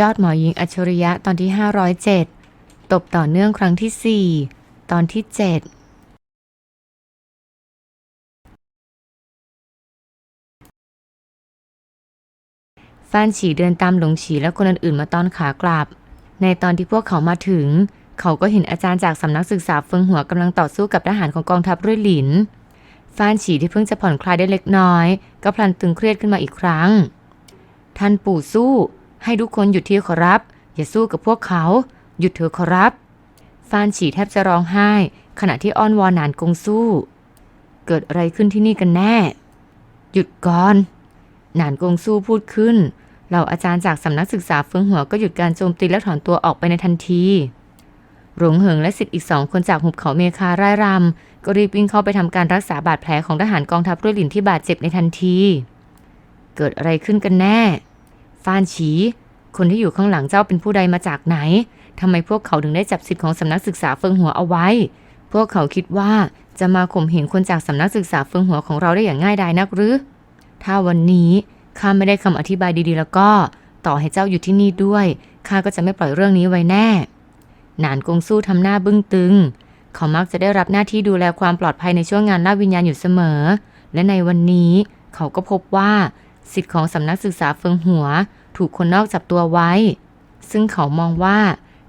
ยอดหมอหญิงอัจฉริยะตอนที่ 507 ตบต่อเนื่องครั้งที่ 4 ตอนที่ 7ฟานฉีเดินตามหลงฉีและคนอื่นๆมาตอนขากลับ ในตอนที่พวกเขามาถึง เขาก็เห็นอาจารย์จากสำนักศึกษาเฟิงหัวกำลังต่อสู้กับทหารของกองทัพรุ่ยหลินฟานฉีที่เพิ่งจะผ่อนคลายได้เล็กน้อย ก็พลันตึงเครียดขึ้นมาอีกครั้ง ท่านปู่สู้ ให้ทุกคนหยุดเที่ขอรับ อย่าสู้กับพวกเขา หยุดเถอะขอรับ ฟานฉีแทบจะร้องไห้ ขณะที่อ้อนวอนหนานกงสู้ เกิดอะไรขึ้นที่นี่กันแน่ หยุดก่อนหนานกงสู้พูดขึ้น เหล่าอาจารย์จากสำนักศึกษาเฟืองหัวก็หยุดการโจมตีและถอนตัวออกไปในทันทีหลงเหิงและสิทธิ์อีกสองคนจากหุบเขาเมคาร่ายรำก็รีบวิ่งเข้าไปทำการรักษาบาดแผลของทหารกองทัพรุ่ยหลินที่บาดเจ็บในทันที เกิดอะไรขึ้นกันแน่ ฟานฉี คนที่อยู่ข้างหลังเจ้าเป็นผู้ใดมาจากไหน ทำไมพวกเขาถึงได้จับสิทธิ์ของสำนักศึกษาเฟิงหัวเอาไว้ พวกเขาคิดว่าจะมาข่มเหงคนจากสำนักศึกษาเฟิงหัวของเราได้อย่างง่ายดายนักหรือ ถ้าวันนี้ข้าไม่ได้คำอธิบายดีๆ แล้วก็ ต่อให้เจ้าอยู่ที่นี่ด้วยข้าก็จะไม่ปล่อยเรื่องนี้ไว้แน่ หนานกงสู้ทำหน้าบึ้งตึง เขามักจะได้รับหน้าที่ดูแลความปลอดภัยในช่วงงานล่าวิญญาณอยู่เสมอ และในวันนี้เขาก็พบว่า สิทธิ์ของสำนักศึกษาเฟิงหัว ถูกคนนอกจับตัวไว้ ซึ่งเขามองว่า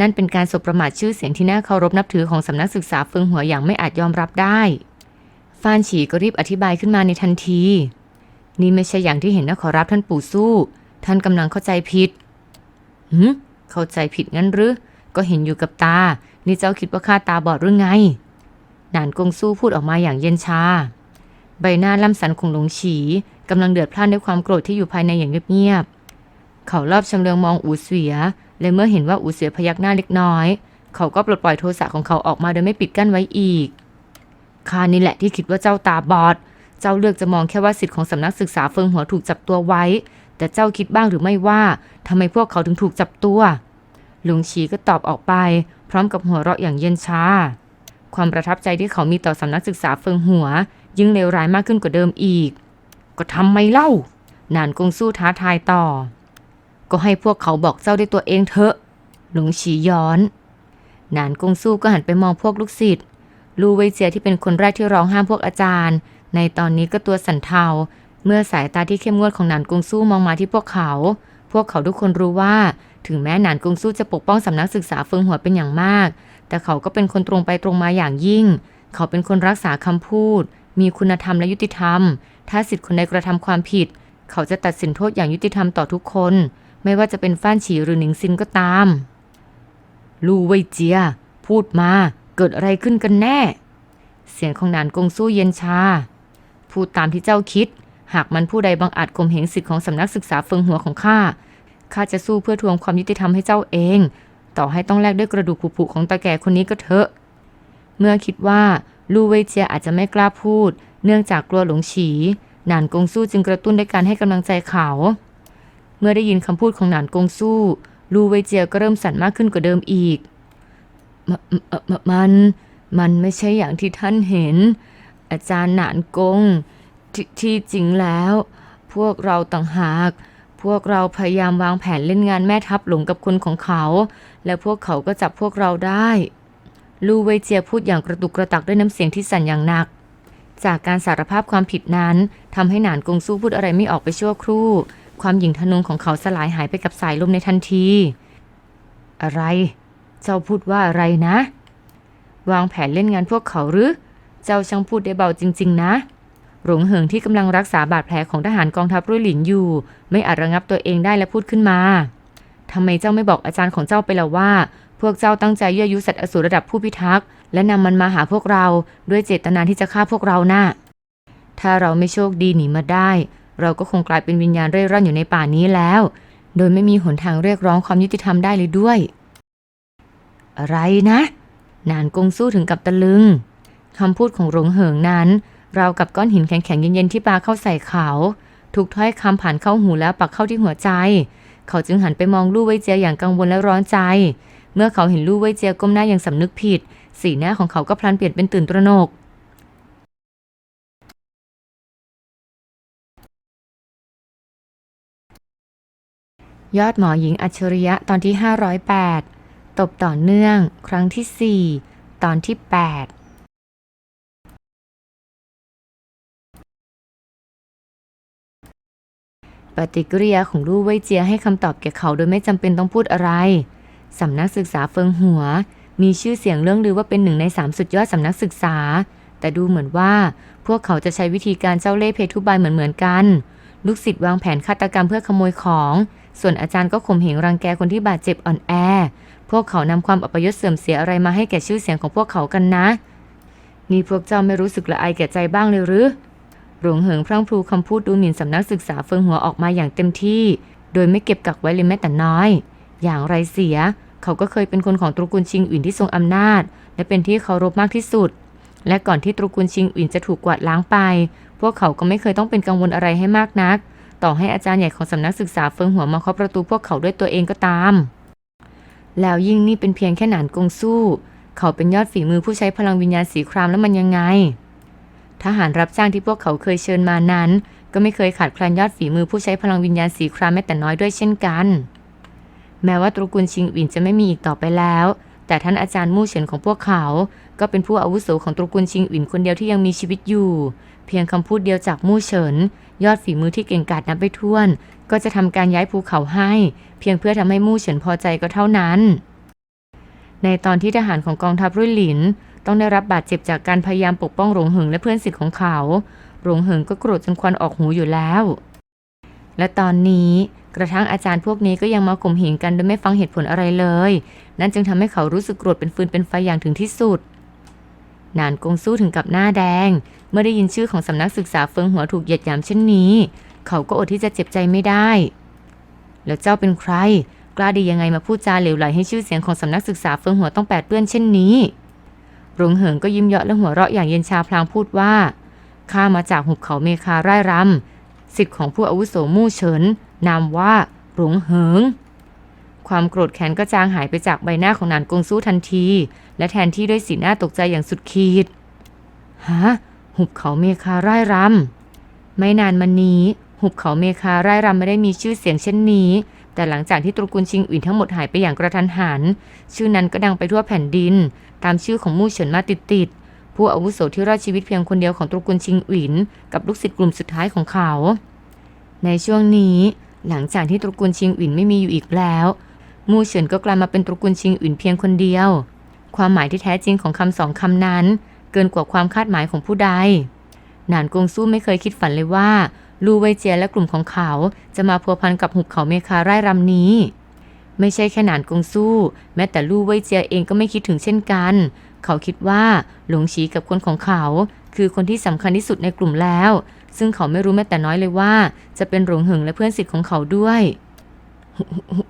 นั่นเป็นการสบประมาทชื่อเสียงที่น่าเคารพนับถือของสำนักศึกษาเฟิงหัวอย่างไม่อาจยอมรับได้ฟานฉีก็รีบอธิบายขึ้นมาในทันที นี่ไม่ใช่อย่างที่เห็นนะขอรับท่านปู่สู้ ท่านกำลังเข้าใจผิดหืมเข้าใจผิดงั้นหรือ ก็เห็นอยู่กับตา นี่เจ้าคิดว่าข้าตาบอดหรือไงหนานกงสู้พูดออกมาอย่างเย็นชา ใบหน้าล่ำสันของหลงฉีกำลังเดือดพล่านด้วยความโกรธที่อยู่ภายในอย่างเงียบๆเขารอบชำเลืองมองอูเสีย และเมื่อเห็นว่าอูเสียพยักหน้าเล็กน้อย เขาก็ปลดปล่อยโทสะของเขาออกมาโดยไม่ปิดกั้นไว้อีกข้านี่แหละที่คิดว่าเจ้าตาบอด เจ้าเลือกจะมองแค่ว่าสิทธิ์ของสำนักศึกษาเฟิงหัวถูกจับตัวไว้ แต่เจ้าคิดบ้างหรือไม่ว่าทำไมพวกเขาถึงถูกจับตัวหลงชีก็ตอบออกไป พร้อมกับหัวเราะอย่างเย็นชา ความประทับใจที่เขามีต่อสำนักศึกษาเฟิงหัว ยิ่งเลวร้ายมากขึ้นกว่าเดิมอีก ก็ทำไมเล่า นานกงสู้ท้าทายต่อ ก็ให้พวกเขาบอกเจ้าด้วยตัวเองเถอะ หลวงฉีย้อน นานกงสู้ก็หันไปมองพวกลูกศิษย์ลูเวเจียที่เป็นคนแรกที่ร้องห้ามพวกอาจารย์ ในตอนนี้ก็ตัวสันเทา เมื่อสายตาที่เข้มงวดของนานกงสู้มองมาที่พวกเขา พวกเขาทุกคนรู้ว่า ถึงแม้นานกงสู้จะปกป้องสำนักศึกษาเฟิงหัวเป็นอย่างมาก แต่เขาก็เป็นคนตรงไปตรงมาอย่างยิ่ง เขาเป็นคนรักษาคำพูด มีคุณธรรมและยุติธรรม ถ้าสิทธิ์คนใดกระทำความผิด เขาจะตัดสินโทษอย่างยุติธรรมต่อทุกคน ไม่ว่าจะเป็นฟ้านฉีหรือหนิงซินก็ตาม ลู่เว่ยเจีย พูดมา เกิดอะไรขึ้นกันแน่ เสียงของนานกงสู้เย็นชา พูดตามที่เจ้าคิด หากมันผู้ใดบังอาจข่มเหงสิทธิ์ของสำนักศึกษาเฟิงหัวของข้า ข้าจะสู้เพื่อทวงความยุติธรรมให้เจ้าเอง ต่อให้ต้องแลกด้วยกระดูกผุๆของตาแก่คนนี้ก็เถอะ เมื่อคิดว่า ลู่เวเจียอาจจะไม่กล้าพูด เนื่องจากกลัวหลงฉีหนานกงสู้จึงกระตุ้นด้วยการให้กำลังใจเขา เมื่อได้ยินคำพูดของหนานกงสู้ลู่เวเจียก็เริ่มสั่นมากขึ้นกว่าเดิมอีกมมมมันมันไม่ใช่อย่างที่ท่านเห็น อาจารย์หนานกงทที่จริงแล้ว พวกเราต่างหาก พวกเราพยายามวางแผนเล่นงานแม่ทัพหลงกับคนของเขา และพวกเขาก็จับพวกเราได้ ลูเว่ยเจียพูดอย่างกระตุกกระตักด้วยน้ำเสียงที่สั่นอย่างหนัก จากการสารภาพความผิดนั้นทำให้หนานกงสู้พูดอะไรไม่ออกไปชั่วครู่ ความหยิ่งทะนงของเขาสลายหายไปกับสายลมในทันที อะไร เจ้าพูดว่าอะไรนะ วางแผนเล่นงานพวกเขาหรือ เจ้าช่างพูดได้เบาจริง ๆ นะหลงเหิงที่กำลังรักษาบาดแผลของทหารกองทัพรุ่ยหลินอยู่ ไม่อาจระงับตัวเองได้และพูดขึ้นมาทำไมเจ้าไม่บอกอาจารย์ของเจ้าไปแล่ะว่า พวกเจ้าตั้งใจยั่วยุสัตว์อสูรระดับผู้พิทักษ์และนำมันมาหาพวกเราด้วยเจตนาที่จะฆ่าพวกเราน่ะถ้าเราไม่โชคดีหนีมาได้ เราก็คงกลายเป็นวิญญาณเร่ร่อนอยู่ในป่านี้แล้ว โดยไม่มีหนทางเรียกร้องความยุติธรรมได้เลยด้วย อะไรนะ นานกงสู้ถึงกับตะลึงคำพูดของหลงเหิงนั้น เรากับก้อนหินแข็งๆเย็นๆที่ปาเข้าใส่เขาทุกถ้อยคำผ่านเข้าหูแล้วปักเข้าที่หัวใจ เขาจึงหันไปมองลู่เว่ยเจียอย่างกังวลและร้อนใจ เมื่อเขาเห็นลู่เว่ยเจียก้มหน้าอย่างสำนึกผิด สีหน้าของเขาก็พลันเปลี่ยนเป็นตื่นตระหนก ยอดหมอหญิงอัจฉริยะตอนที่ 508 ตบต่อเนื่อง ครั้งที่ 4 ตอนที่ 8ปฏิกิริยาของลู่เว่ยเจียให้คำตอบแก่เขาโดยไม่จำเป็นต้องพูดอะไร สำนักศึกษาเฟิงหัว มีชื่อเสียงเรื่องลือว่าเป็นหนึ่งในสามสุดยอดสำนักศึกษา แต่ดูเหมือนว่า พวกเขาจะใช้วิธีการเจ้าเล่ห์เพทุบายเหมือนๆกัน ลูกศิษย์วางแผนฆาตกรรมเพื่อขโมยของ ส่วนอาจารย์ก็ข่มเหงรังแกคนที่บาดเจ็บอ่อนแอ พวกเขานำความอัปยศเสื่อมเสียอะไรมาให้แก่ชื่อเสียงของพวกเขากันนะ นี่พวกเจ้าไม่รู้สึกละอายแก่ใจบ้างเลยหรือหลวงเหิงพรั่งพรูคำพูดดูหมิ่นสำนักศึกษาเฟิงหัวออกมาอย่างเต็มที่ โดยไม่เก็บกักไว้เลยแม้แต่น้อย อย่างไรเสีย เขาก็เคยเป็นคนของตระกูลชิงอื่นที่ทรงอำนาจ และเป็นที่เคารพมากที่สุด และก่อนที่ตระกูลชิงอื่นจะถูกกวาดล้างไป พวกเขาก็ไม่เคยต้องเป็นกังวลอะไรให้มากนัก ต่อให้อาจารย์ใหญ่ของสำนักศึกษาเฟิงหัวมาเคาะประตูพวกเขาด้วยตัวเองก็ตาม แล้วยิ่งนี่เป็นเพียงแค่หนานกงสู้ เขาเป็นยอดฝีมือผู้ใช้พลังวิญญาณสีครามแล้วมันยังไง ทหารรับจ้างที่พวกเขาเคยเชิญมานั้น ก็ไม่เคยขาดแคลนยอดฝีมือผู้ใช้พลังวิญญาณสีครามแม้แต่น้อยด้วยเช่นกัน แม้ว่าตระกูลชิงอินจะไม่มีอีกต่อไปแล้ว แต่ท่านอาจารย์มู่เฉินของพวกเขา ก็เป็นผู้อาวุโสของตระกูลชิงอินคนเดียวที่ยังมีชีวิตอยู่ เพียงคำพูดเดียวจากมู่เฉิน ยอดฝีมือที่เก่งกาจนับไปถ้วน ก็จะทำการย้ายภูเขาให้ เพียงเพื่อทำให้มู่เฉินพอใจก็เท่านั้น ในตอนที่ทหารของกองทัพรุ่ยหลิน ต้องได้รับบาดเจ็บจากการพยายามปกป้องหลงเหิงและเพื่อนศิษย์ของเขาหลงเหิงก็โกรธจนควันออกหูอยู่แล้ว และตอนนี้ ระทั่งอาจารย์พวกนี้ก็ยังมาข่มเหงกันโดยไม่ฟังเหตุผลอะไรเลย นั่นจึงทำให้เขารู้สึกโกรธเป็นฟืนเป็นไฟอย่างถึงที่สุด นานกงสู้ถึงกับหน้าแดง เมื่อได้ยินชื่อของสำนักศึกษาเฟิงหัวถูกเหยียดหยามเช่นนี้ เขาก็อดที่จะเจ็บใจไม่ได้ แล้วเจ้าเป็นใคร กล้าดียังไงมาพูดจาเหลวไหลให้ชื่อเสียงของสำนักศึกษาเฟิงหัวต้องแปดเปื้อนเช่นนี้หลงเหิงก็ยิ้มเยาะและหัวเราะอย่างเย็นชาพลางพูดว่าข้ามาจากหุบเขาเมคาไร่รำสิทธิ์ของผู้อาวุโสมู่เฉิน นามว่าหลงเหิง ความโกรธแค้นก็จางหายไปจากใบหน้าของนานกงสู้ทันที และแทนที่ด้วยสีหน้าตกใจอย่างสุดขีดฮะหุบเขาเมคาไร่รำไม่นานมานี้หุบเขาเมคาไร่รำไม่ได้มีชื่อเสียงเช่นนี้ แต่หลังจากที่ตระกูลชิงอื่นทั้งหมดหายไปอย่างกระทันหัน ชื่อนั้นก็ดังไปทั่วแผ่นดิน ตามชื่อของมู่เฉินมาติดๆผู้อาวุโสที่รอดชีวิตเพียงคนเดียวของตระกูลชิงอินกับลูกศิษย์กลุ่มสุดท้ายของเขา ในช่วงนี้ หลังจากที่ตระกูลชิงอินไม่มีอยู่อีกแล้ว มูเฉินก็กลายมาเป็นตระกูลชิงอินเพียงคนเดียว ความหมายที่แท้จริงของคำสองคำนั้น เกินกว่าความคาดหมายของผู้ใด หนานกงสู้ไม่เคยคิดฝันเลยว่า ลูเวเจียและกลุ่มของเขาจะมาพัวพันกับหุบเขาเมคาไร่รำนี้ ไม่ใช่แค่หนานกงสู้ แม้แต่ลู่เวเจียเองก็ไม่คิดถึงเช่นกัน เขาคิดว่าหลงฉีกับคนของเขา คือคนที่สำคัญที่สุดในกลุ่มแล้ว ซึ่งเขาไม่รู้แม้แต่น้อยเลยว่า จะเป็นหลงหิงและเพื่อนศิษย์ของเขาด้วย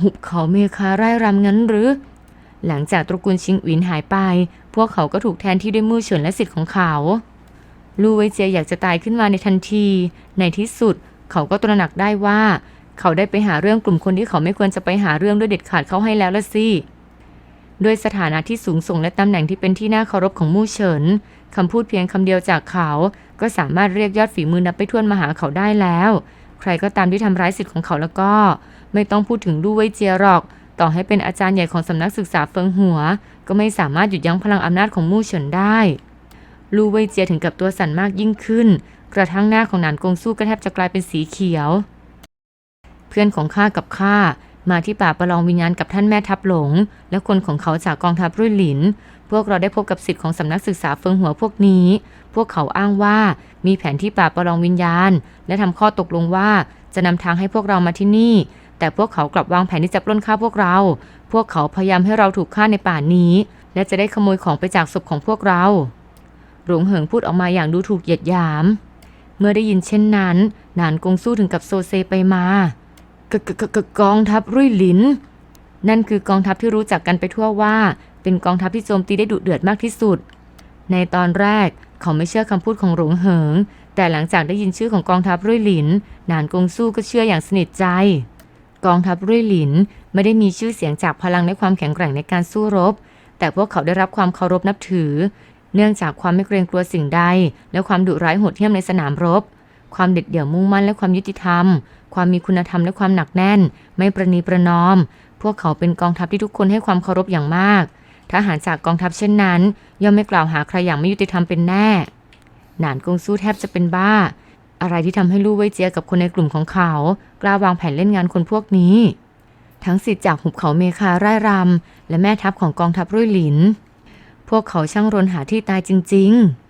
หุบเขาเมคาไร่รำงั้นหรือ หลังจากตระกูลชิงหวินหายไป พวกเขาก็ถูกแทนที่ด้วยมู่เฉินและศิษย์ของเขา ลู่เวเจียอยากจะตายขึ้นมาในทันที ในที่สุด เขาก็ตระหนักได้ว่า เขาได้ไปหาเรื่องกลุ่มคนที่เขาไม่ควรจะไปหาเรื่องด้วยเด็ดขาดเขาให้แล้วละสิ ด้วยสถานะที่สูงส่งและตำแหน่งที่เป็นที่น่าเคารพของมู่เฉินคำพูดเพียงคำเดียวจากเขา ก็สามารถเรียกยอดฝีมือนับไปถ้วนมาหาเขาได้แล้ว ใครก็ตามที่ทำร้ายสิทธิ์ของเขาแล้วก็ ไม่ต้องพูดถึงลู่เว่ยเจียหรอก ต่อให้เป็นอาจารย์ใหญ่ของสำนักศึกษาเฟิงหัว ก็ไม่สามารถหยุดยั้งพลังอำนาจของมู่เฉินได้ ลู่เว่ยเจียถึงกับตัวสั่นมากยิ่งขึ้น กระทั่งหน้าของหนานกงสู้ก็แทบจะกลายเป็นสีเขียว เพื่อนของข้ากับข้า มาที่ป่าประลองวิญญาณกับท่านแม่ทัพหลง และคนของเขาจากกองทัพรุ่ยหลิน พวกเราได้พบกับสิทธิ์ของสำนักศึกษาเฟิงหัวพวกนี้ พวกเขาอ้างว่ามีแผนที่ป่าประลองวิญญาณ และทำข้อตกลงว่าจะนำทางให้พวกเรามาที่นี่ แต่พวกเขากลับวางแผนที่จะปล้นฆ่าพวกเรา พวกเขาพยายามให้เราถูกฆ่าในป่านี้ และจะได้ขโมยของไปจากศพของพวกเรา หลวงเหิงพูดออกมาอย่างดูถูกเหยียดหยาม เมื่อได้ยินเช่นนั้น นานกงสู้ถึงกับโซเซไปมา กกกกองทัพรุ่ยหลิน นั่นคือกองทัพที่รู้จักกันไปทั่วว่า เป็นกองทัพที่โจมตีได้ดุเดือดมากที่สุด ในตอนแรกเขาไม่เชื่อคำพูดของหลวงเหิง แต่หลังจากได้ยินชื่อของกองทัพรุ่ยหลิน นานกงสู้ก็เชื่ออย่างสนิทใจ กองทัพรุ่ยหลินไม่ได้มีชื่อเสียงจากพลังและความแข็งแกร่งในการสู้รบ แต่พวกเขาได้รับความเคารพนับถือ เนื่องจากความไม่เกรงกลัวสิ่งใด และความดุร้ายโหดเหี้ยมในสนามรบ ความเด็ดเดี่ยวมุ่งมั่นและความยุติธรรม ความมีคุณธรรมและความหนักแน่น ไม่ประนีประนอม พวกเขาเป็นกองทัพที่ทุกคนให้ความเคารพอย่างมาก ทหารจากกองทัพเช่นนั้น ย่อมไม่กล่าวหาใครอย่างไม่ยุติธรรมเป็นแน่ หนานกงสู้แทบจะเป็นบ้า อะไรที่ทำให้ลู่เว่ยเจียกับคนในกลุ่มของเขา กล้าวางแผนเล่นงานคนพวกนี้ ทั้งสิทธิ์จากหุบเขาเมคาไร่รำและแม่ทัพของกองทัพรุ่ยหลิน พวกเขาช่างรนหาที่ตายจริง ๆ